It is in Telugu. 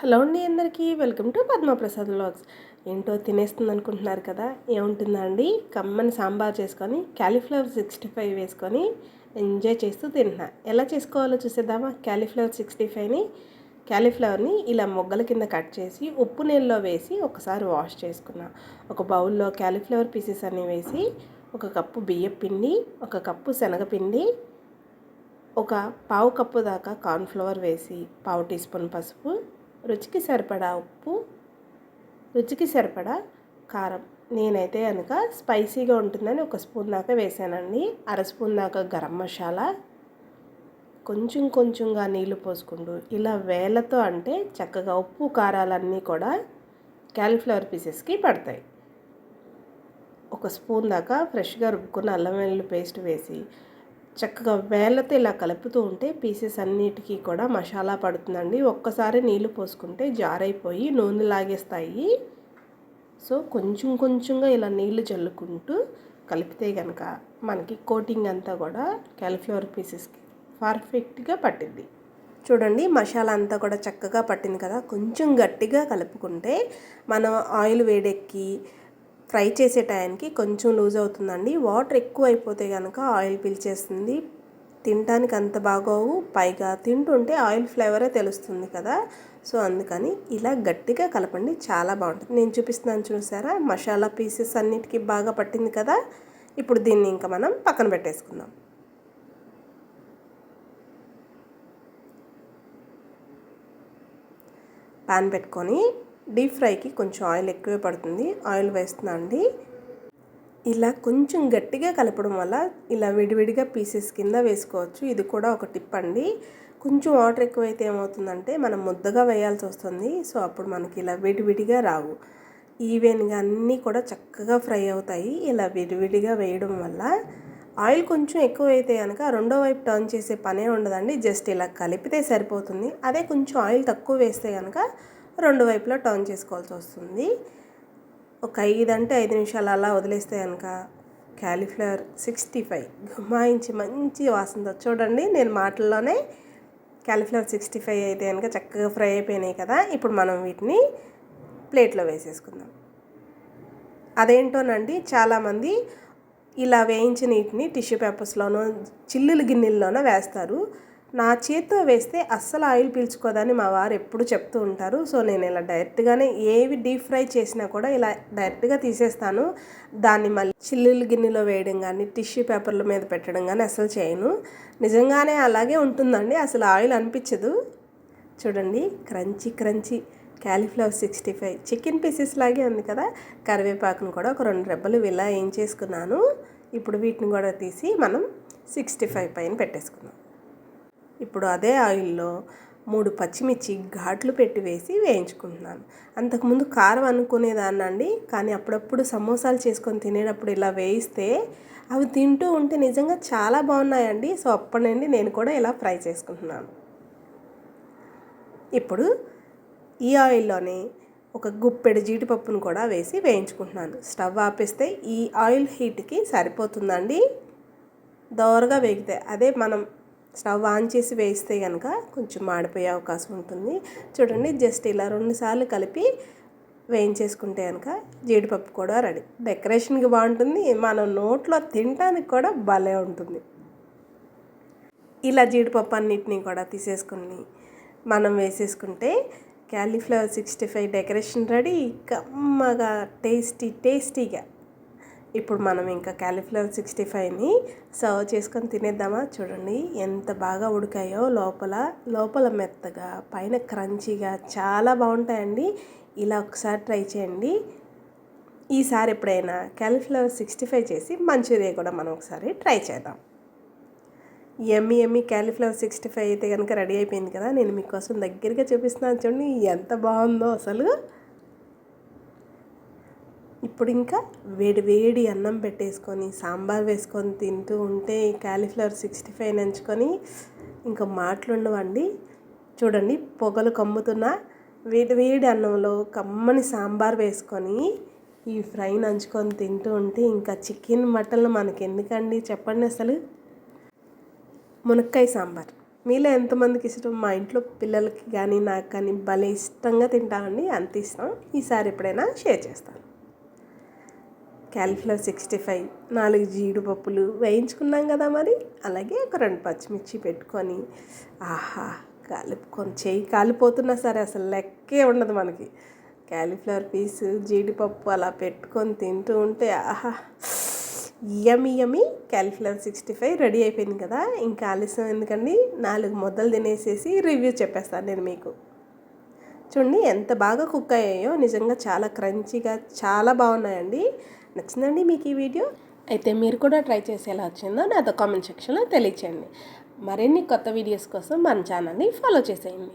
హలో అండి అందరికీ వెల్కమ్ టు పద్మప్రసాద్ వ్లాగ్స్. ఏంటో తినేస్తుంది అనుకుంటున్నారు కదా ఏముంటుందండి కమ్మని సాంబార్ చేసుకొని క్యాలీఫ్లవర్ సిక్స్టీ ఫైవ్ వేసుకొని ఎంజాయ్ చేస్తూ తింటున్నా. ఎలా చేసుకోవాలో చూసేద్దామా? క్యాలీఫ్లవర్ సిక్స్టీ ఫైవ్ని క్యాలీఫ్లవర్ని ఇలా మొగ్గల కింద కట్ చేసి ఉప్పు నీళ్ళలో వేసి ఒకసారి వాష్ చేసుకున్నా. ఒక బౌల్లో క్యాలీఫ్లవర్ పీసెస్ అన్ని వేసి ఒక కప్పు బియ్యం పిండి ఒక కప్పు శనగపిండి ఒక పావు కప్పు దాకా కార్న్ఫ్లవర్ వేసి పావు టీ స్పూన్ పసుపు రుచికి సరిపడా ఉప్పు రుచికి సరిపడా కారం. నేనైతే కనుక స్పైసీగా ఉంటుందని ఒక స్పూన్ దాకా వేసానండి. అర స్పూన్ దాకా గరం మసాలా కొంచెం కొంచెంగా నీళ్ళు పోసుకుంటూ ఇలా వేలతో అంటే చక్కగా ఉప్పు కారాలన్నీ కూడా క్యాలీఫ్లవర్ పీసెస్కి పడతాయి. ఒక స్పూన్ దాకా ఫ్రెష్గా రుబ్బుకున్న అల్లం వెల్లుల్లి పేస్ట్ వేసి చక్కగా వేళ్ళతో ఇలా కలుపుతూ ఉంటే పీసెస్ అన్నిటికీ కూడా మసాలా పడుతుందండి. ఒక్కసారి నీళ్ళు పోసుకుంటే జారైపోయి నూనె లాగేస్తాయి. సో కొంచెం కొంచెంగా ఇలా నీళ్ళు చల్లుకుంటూ కలిపితే కనుక మనకి కోటింగ్ అంతా కూడా క్యాలిఫ్లవర్ పీసెస్కి పర్ఫెక్ట్గా పట్టింది చూడండి మసాలా అంతా కూడా చక్కగా పట్టింది కదా? కొంచెం గట్టిగా కలుపుకుంటే మనం ఆయిల్ వేడెక్కి ఫ్రై చేసే టైంకి కొంచెం లూజ్ అవుతుందండి. వాటర్ ఎక్కువ అయిపోతే కనుక ఆయిల్ పీల్చేస్తుంది. తినడానికి అంత బాగోవు. పైగా తింటుంటే ఆయిల్ ఫ్లేవరే తెలుస్తుంది కదా. సో అందుకని ఇలా గట్టిగా కలపండి. చాలా బాగుంటుంది. నేను చూపిస్తున్నాను చూసారా? మసాలా పీసెస్ అన్నిటికీ బాగా పట్టింది కదా. ఇప్పుడు దీన్ని ఇంకా మనం పక్కన పెట్టేసుకుందాం. పాన్ పెట్టుకొని డీప్ ఫ్రైకి కొంచెం ఆయిల్ ఎక్కువే పడుతుంది. ఆయిల్ వేస్తున్నా అండి. ఇలా కొంచెం గట్టిగా కలపడం వల్ల ఇలా విడివిడిగా పీసెస్ కింద వేసుకోవచ్చు. ఇది కూడా ఒక టిప్ అండి. కొంచెం వాటర్ ఎక్కువైతే ఏమవుతుందంటే మనం ముద్దగా వేయాల్సి వస్తుంది. సో అప్పుడు మనకి ఇలా విడివిడిగా రావు. ఈవెన్గా అన్నీ కూడా చక్కగా ఫ్రై అవుతాయి. ఇలా విడివిడిగా వేయడం వల్ల ఆయిల్ కొంచెం ఎక్కువ అయితే కనుక రెండో వైపు టర్న్ చేసే పనే ఉండదండి. జస్ట్ ఇలా కలిపితే సరిపోతుంది. అదే కొంచెం ఆయిల్ తక్కువ వేస్తే కనుక రెండు వైపులా టర్న్ చేసుకోవాల్సి వస్తుంది. ఒక ఐదు అంటే ఐదు నిమిషాలు అలా వదిలేస్తే కనుక క్యాలీఫ్లవర్ సిక్స్టీ ఫైవ్ గుమాయించి మంచి వాసన చూడండి నేను మాటల్లోనే క్యాలీఫ్లవర్ సిక్స్టీ ఫైవ్ అయితే కనుక చక్కగా ఫ్రై అయిపోయినాయి కదా ఇప్పుడు మనం వీటిని ప్లేట్లో వేసేసుకుందాం. అదేంటోనండి చాలామంది ఇలా వేయించిన వీటిని టిష్యూ పేపర్స్లోనో చిల్లులు గిన్నెల్లోనో వేస్తారు. నా చేత్తో వేస్తే అస్సలు ఆయిల్ పీల్చుకోదని మా వారు ఎప్పుడు చెప్తూ ఉంటారు. సో నేను ఇలా డైరెక్ట్గానే ఏవి డీప్ ఫ్రై చేసినా కూడా ఇలా డైరెక్ట్గా తీసేస్తాను. దాన్ని మళ్ళీ చిల్లులు గిన్నెలో వేయడం కానీ టిష్యూ పేపర్ల మీద పెట్టడం కానీ అసలు చేయను. నిజంగానే అలాగే ఉంటుందండి. అసలు ఆయిల్ అనిపించదు. చూడండి crunchy crunchy cauliflower sixty five chicken pieces లాగే ఉంది కదా. కరివేపాకును కూడా ఒక రెండు రెబ్బలు ఇలా ఏం చేసుకున్నాను. ఇప్పుడు వీటిని కూడా తీసి మనం సిక్స్టీ ఫైవ్ పైన పెట్టేసుకున్నాం ఇప్పుడు అదే ఆయిల్లో మూడు పచ్చిమిర్చి ఘాట్లు పెట్టి వేసి వేయించుకుంటున్నాను. అంతకుముందు కారం అనుకునేదాన్నండి కానీ అప్పుడప్పుడు సమోసాలు చేసుకొని తినేటప్పుడు ఇలా వేయిస్తే అవి తింటూ ఉంటే నిజంగా చాలా బాగున్నాయండి. సో అప్పటి నుండి నేను కూడా ఇలా ఫ్రై చేసుకుంటున్నాను. ఇప్పుడు ఈ ఆయిల్లోనే ఒక గుప్పెడు జీడిపప్పును కూడా వేసి వేయించుకుంటున్నాను. స్టవ్ ఆపేస్తే ఈ ఆయిల్ హీట్కి సరిపోతుందండి. దోరగా వేగితే అదే మనం స్టవ్ ఆన్ చేసి వేస్తే కనుక కొంచెం మాడిపోయే అవకాశం ఉంటుంది. చూడండి జస్ట్ ఇలా రెండుసార్లు కలిపి వేయించేసుకుంటే కనుక జీడిపప్పు కూడా రెడీ. డెకరేషన్కి బాగుంటుంది. మనం నోట్లో తినడానికి కూడా భలే ఉంటుంది. ఇలా జీడిపప్పు అన్నిటినీ కూడా తీసేసుకుని మనం వేసేసుకుంటే cauliflower sixty five decoration ready. కమ్మగా టేస్టీ టేస్టీగా. ఇప్పుడు మనం ఇంకా క్యాలీఫ్లవర్ సిక్స్టీ ఫైవ్ని సర్వ్ చేసుకొని తినేద్దామా? చూడండి ఎంత బాగా ఉడికాయో లోపల లోపల మెత్తగా పైన క్రంచీగా చాలా బాగుంటాయండి. ఇలా ఒకసారి ట్రై చేయండి. ఈసారి ఎప్పుడైనా క్యాలీఫ్లవర్ సిక్స్టీ ఫైవ్ చేసి మంచూరియా కూడా మనం ఒకసారి ట్రై చేద్దాం. ఎమ్మి ఎమ్మి క్యాలీఫ్లవర్ సిక్స్టీ ఫైవ్ అయితే కనుక రెడీ అయిపోయింది కదా నేను మీకోసం దగ్గరగా చూపిస్తున్నాను. చూడండి ఎంత బాగుందో అసలు. ఇప్పుడు ఇంకా వేడి వేడి అన్నం పెట్టేసుకొని సాంబార్ వేసుకొని తింటూ ఉంటే క్యాలీఫ్లవర్ సిక్స్టీ ఫైవ్ నంచుకొని ఇంకా మాటలుండవండి. చూడండి పొగలు కమ్ముతున్న వేడి వేడి అన్నంలో కమ్మని సాంబార్ వేసుకొని ఈ ఫ్రై నంచుకొని తింటూ ఉంటే ఇంకా చికెన్ మటన్ మనకి ఎందుకండి చెప్పండి అసలు. మునక్కాయ సాంబార్. మీలో ఎంతమందికి ఇష్టం? మా ఇంట్లో పిల్లలకి కానీ నాకు కానీ భలే ఇష్టంగా తింటామండి. అంత ఇష్టం. ఈసారి ఎప్పుడైనా షేర్ చేస్తాను. క్యాలిఫ్లవర్ సిక్స్టీ ఫైవ్ నాలుగు జీడిపప్పులు వేయించుకున్నాం కదా మరి. అలాగే ఒక రెండు పచ్చిమిర్చి పెట్టుకొని ఆహా కాలుపుకొని చేయి కాలిపోతున్నా సరే అసలు లెక్కే ఉండదు మనకి. క్యాలీఫ్లవర్ పీసు జీడిపప్పు అలా పెట్టుకొని తింటూ ఉంటే ఆహా yummy yummy cauliflower sixty five ready అయిపోయింది కదా. ఇంకా ఆలస్యం ఎందుకండి? నాలుగు మొదలు తినేసేసి రివ్యూ చెప్పేస్తాను నేను మీకు. చూడండి ఎంత బాగా కుక్ అయ్యాయో. నిజంగా చాలా క్రంచీగా చాలా బాగున్నాయండి. నచ్చిందండి మీకు ఈ వీడియో? అయితే మీరు కూడా ట్రై చేసి ఎలా వచ్చిందో నాతో కామెంట్ సెక్షన్లో తెలియచేయండి. మరిన్ని కొత్త వీడియోస్ కోసం మన ఛానల్ని ఫాలో చేసేయండి.